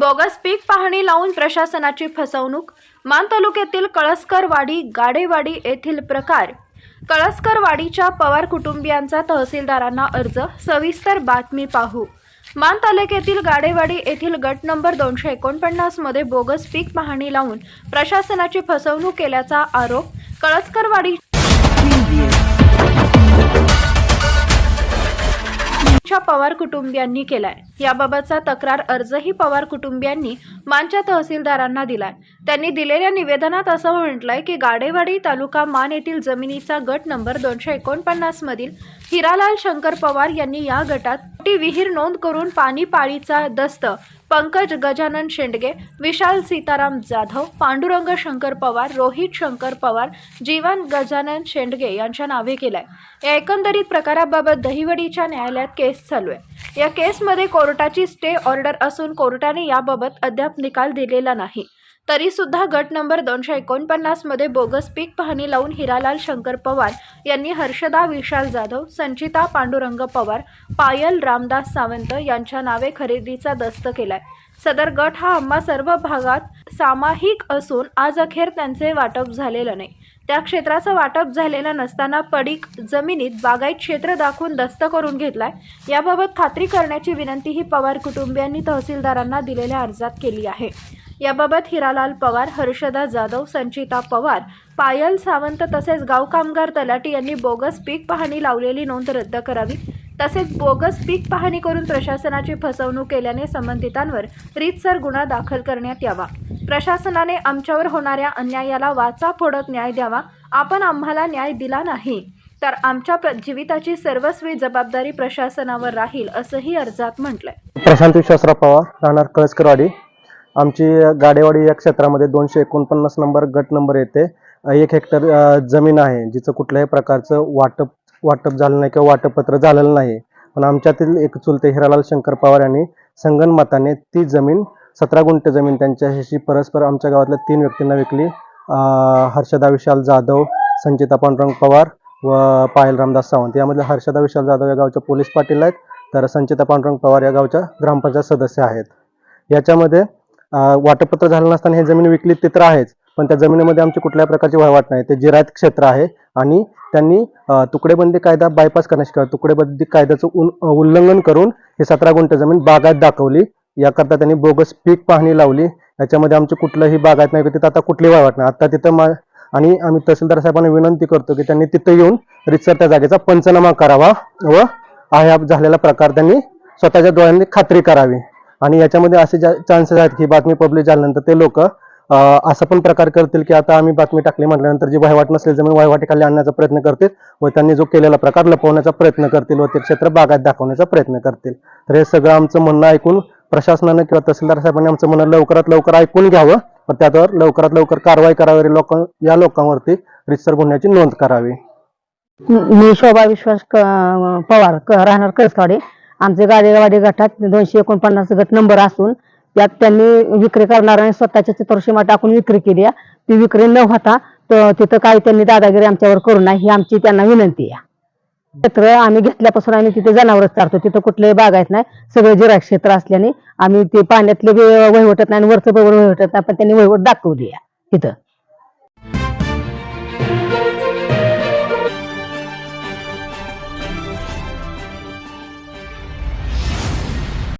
Bogus पीक पाहणी लावून प्रशासनाची फसवणूक. मान तालुक्यातील कळसकरवाडी गाडेवाडी येथील प्रकार. कळसकरवाडीच्या पवार कुटुंबियांचा तहसीलदारांना अर्ज सविस्तर बातमी पाहू. मान तालुक्यातील गाडेवाडी येथील गट नंबर दोनशे एकोणपन्नासमध्ये बोगस पीक पाहणी लावून प्रशासनाची फसवणूक केल्याचा आरोप. कळसकरवाडी च्या पवार कुटुंबियांनी केलाय. याबाबतचा तक्रार अर्जही पवार कुटुंबियांनी मानच्या तहसीलदारांना दिलाय. त्यांनी दिलेल्या निवेदनात असं म्हटलंय की गाडेवाडी तालुका मान येथील जमिनीचा गट नंबर दोनशे एकोणपन्नास मधील हिरालाल शंकर पवार यांनी या गटात विहीर नोंद करून पाणी पाळीचा दस्त. पंकज गजानन शेंडगे विशाल सीताराम जाधव पांडुरंग शंकर पवार रोहित शंकर पवार जीवन गजानन शेंडगे यांच्या नावे केलाय. या एकंदरीत प्रकाराबाबत दहिवडीच्या न्यायालयात केस चालू आहे. या केसमध्ये कोर्टाची स्टे ऑर्डर असून कोर्टाने याबाबत अद्याप निकाल दिलेला नाही. तरीसुद्धा गट नंबर दोनशे एकोणपन्नासमध्ये बोगस पीक पाहणी लावून हिरालाल शंकर पवार यांनी हर्षदा विशाल जाधव संचिता पांडुरंग पवार पायल रामदास सावंत यांच्या नावे खरेदीचा दस्त केलाय. सदर गट हा आम्हा सर्व भागात सामायिक असून आज अखेर त्यांचे वाटप झालेलं नाही. त्या क्षेत्राचं वाटप झालेलं नसताना पडीक जमिनीत बागायत क्षेत्र दाखवून दस्त करून घेतलाय. याबाबत खात्री करण्याची विनंतीही पवार कुटुंबियांनी तहसीलदारांना दिलेल्या अर्जात केली आहे. याबाबत हिरालाल पवार हर्षदा जाधव संचिता पवार पायल सावंत तसेच गाव कामगार तलाटी यांनी बोगस पीक पाहणी लावलेली नोंद रद्द करावी. तसेच बोगस पीक पाहणी करून प्रशासनाची फसवणूक केल्याने संबंधितांवर रीतसर गुन्हा दाखल करण्यात यावा. प्रशासनाने आमच्यावर होणाऱ्या अन्यायाला वाचा फोडत न्याय द्यावा. आपण आम्हाला न्याय दिला नाही तर आमच्या जीविताची सर्वस्वी जबाबदारी प्रशासनावर राहील असंही अर्जात म्हटलंय. प्रशांत विश्वासराव पवार राहणार कळसकरवाडी. आमची गाडेवाडी या क्षेत्रामध्ये दोनशे एकोणपन्नास नंबर गट नंबर येते. एक हेक्टर जमीन आहे जिचं कुठल्याही प्रकारचं वाटप वाटप झालं नाही किंवा वाटपपत्र झालेलं नाही. पण आमच्यातील एक चुलते हिरालाल शंकर पवार यांनी संगणमताने ती जमीन सतरा गुंठ जमीन त्यांच्याशी परस्पर आमच्या गावातल्या तीन व्यक्तींना विकली. हर्षदा विशाल जाधव संचिता पांडुरंग पवार व पायल रामदास सावंत. यामधले हर्षदा विशाल जाधव या गावच्या पोलीस पाटील आहेत तर संचिता पांडुरंग पवार या गावच्या ग्रामपंचायत सदस्य आहेत. याच्यामध्ये वाटपत्र झालं नसताना हे जमीन विकली ते तर आहेच पण त्या जमिनीमध्ये आमची कुठल्याही प्रकारची वहिवाट नाही. ते जिरायत क्षेत्र आहे आणि त्यांनी तुकडेबंदी कायदा बायपास करण्याची तुकडेबंदी कायद्याचं उल्लंघन करून हे सतरा गुंठ जमीन बागायत दाखवली. याकरता त्यांनी बोगस पीक पाहणी लावली. याच्यामध्ये आमची कुठलंही बागायत नाही तिथं आता कुठली वहिवाट नाही. आता तिथं मा आणि आम्ही तहसीलदार साहेबांना विनंती करतो की त्यांनी तिथं येऊन रितसर त्या जागेचा पंचनामा करावा व हा झालेला प्रकार त्यांनी स्वतःच्या डोळ्यांनी खात्री करावी. आणि याच्यामध्ये असे चान्सेस आहेत की बातमी पब्लिश झाल्यानंतर ते लोक असं पण प्रकार करतील की आता आम्ही बातमी टाकली म्हटल्यानंतर जी वहिवाट नसलेली जमीन वहिवाटीखाली आणण्याचा प्रयत्न करतील व त्यांनी जो केलेला प्रकार लपवण्याचा प्रयत्न करतील व ते क्षेत्र बागात दाखवण्याचा प्रयत्न करतील. तर हे सगळं आमचं म्हणणं ऐकून प्रशासनानं किंवा तहसीलदार साहेबांनी आमचं म्हणणं लवकरात लवकर ऐकून घ्यावं व त्यावर लवकरात लवकर कारवाई करावी लोक या लोकांवरती रितसर गुन्ह्याची नोंद करावी. मी शोभा विश्वास पवार राहणार करसवाडे आमचे गाडेवाडी गटात दोनशे एकोणपन्नास गट नंबर असून त्यात त्यांनी विक्री करणाऱ्याने स्वतःच्या चित्रसीमा टाकून विक्री केली आहे. ती विक्री न होता तर तिथं काही त्यांनी दादागिरी आमच्यावर करू नये ही आमची त्यांना विनंती आहे क्षेत्र आम्ही घेतल्यापासून आम्ही तिथे जनावरच चारतो तिथं कुठलंही बागायत नाही सगळं जिरा क्षेत्र असल्याने आम्ही ते पाण्यातले वहिवटत नाही आणि वरचं बरोबर वहिवटत नाही पण त्यांनी वहिवट दाखवली आहे तिथं